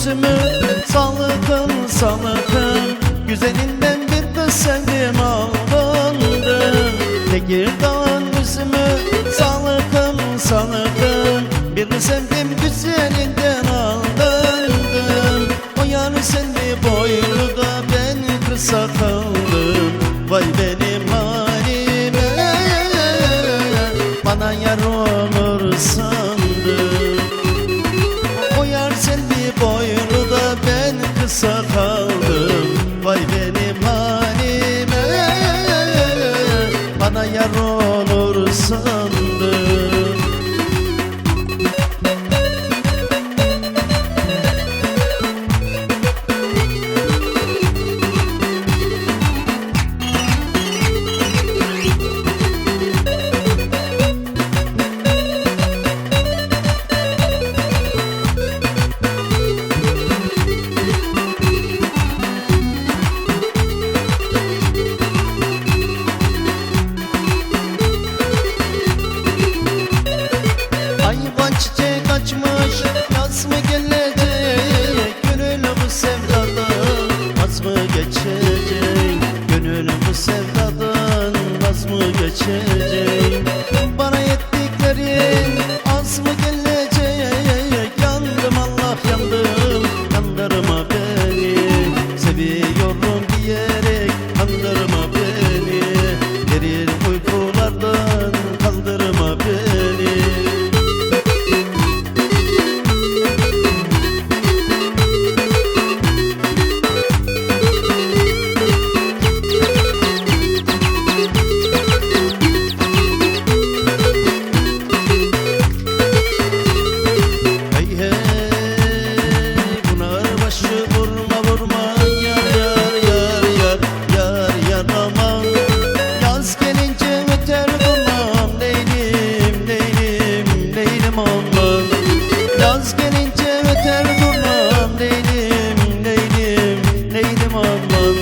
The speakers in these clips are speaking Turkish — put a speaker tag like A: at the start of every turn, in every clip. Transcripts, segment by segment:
A: Tekirdağ'ın üzümü salıkın salıkın Güzelinden bir kız sevdim aldandım Tekirdağ'ın üzümü salıkın salıkın Birini sevdim güzelinden aldandım O yar sendi boylu da ben kısa Bana Kandırma beni Yaz gelince öter durmam. Leylim leylim leylim aman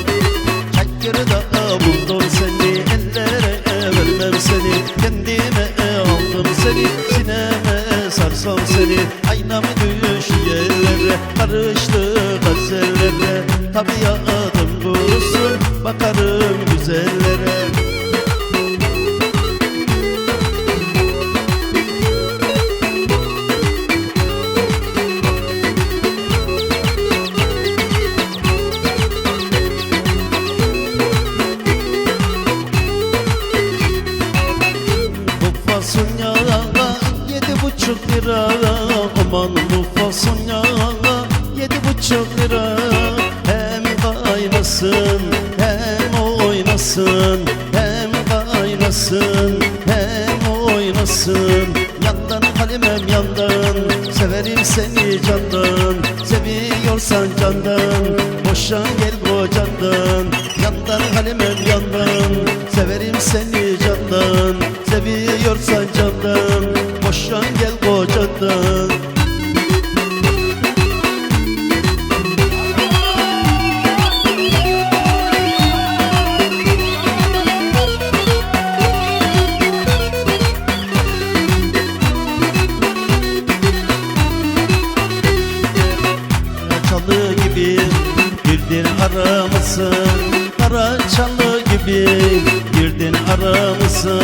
A: Çakkırı da buldum seni. Ellere vermem seni. Kendime aldım seni. Sineme sarsam seni. Aynam düş yerlere. Karıştı gazellere Tabiatım kurusun Bakarım lira Aman bu fasulye yedi buçuk lira. Hem kaynasın hem oynasın Hem kaynasın hem oynasın. Yandan halimem yandan Severim seni candan. Seviyorsan candan Boşa gel kocandan. Yandan halimem yandan Severim seni candan. Seviyorsan candan Boşan Çalı gibi girdin aramızı Kara çalı gibi girdin aramızı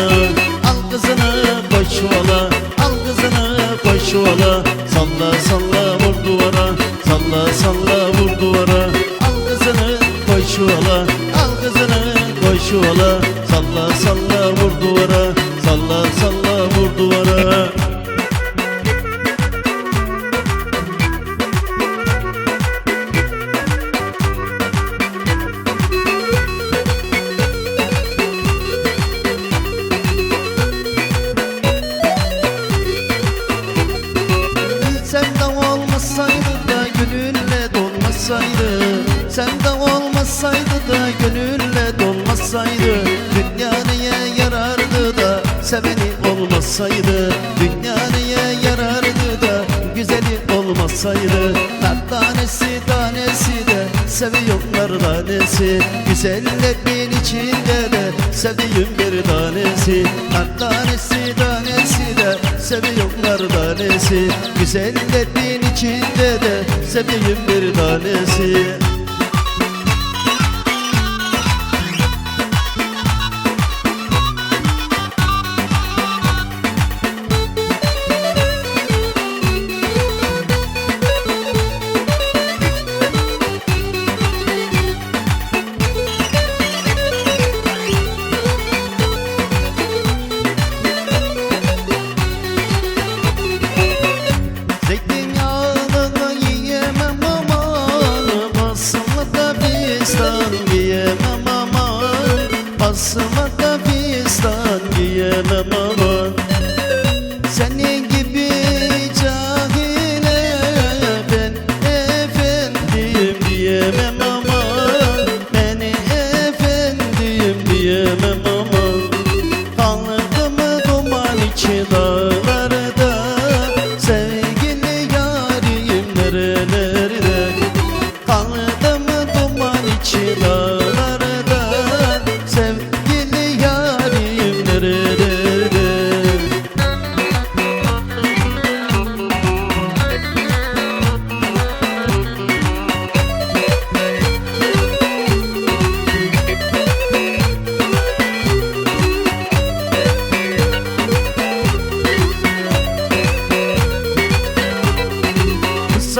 A: Al kızını koy çuvala Al kızını koy çuvala Salla salla vur duvara. Salla salla vur duvara. Al kızını koy çuvala Al kızını koy çuvala Salla salla vur duvara. Salla salla vur duvara olmasaydı Dünya niye yarardı da güzeli olmasaydı? Her tanesi tanesi de seviyorlar tanesi Güzellerin içinde de sevdiğim bir tanesi. Her tanesi tanesi de seviyorlar tanesi Güzellerin içinde de sevdiğim bir tanesi.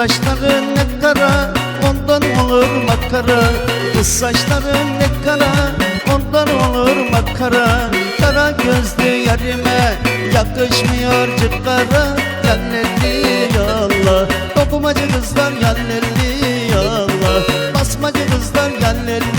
A: saçların ne kara Ondan olur makara. Kız saçların ne kara Ondan olur makara. Kara gözlü yarime Yakışmıyor cıkkara Yalnelli Allah Dokumacı kızlar yalnelli Allah. Basmacı kızlar yalnelli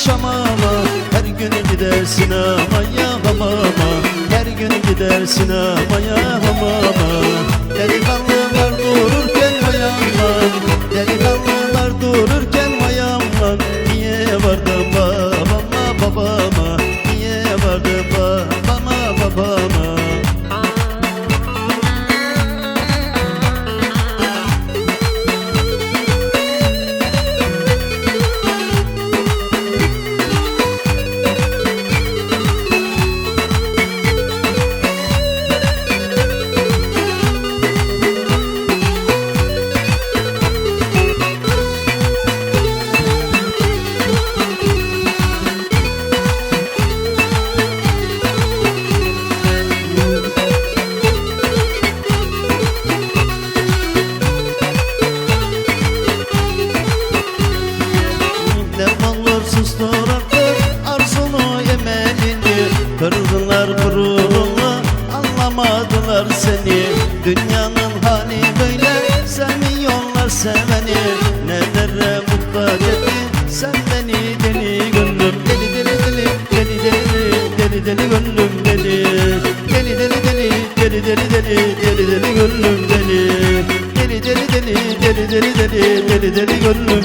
A: yaşamama Her gün gidersin amaya hamama Her gün gidersin amaya hamama Delikanlı deli gönlüm deli Deli deli deli deli deli deli deli deli gönlüm deli Deli deli deli deli deli deli deli deli gönlüm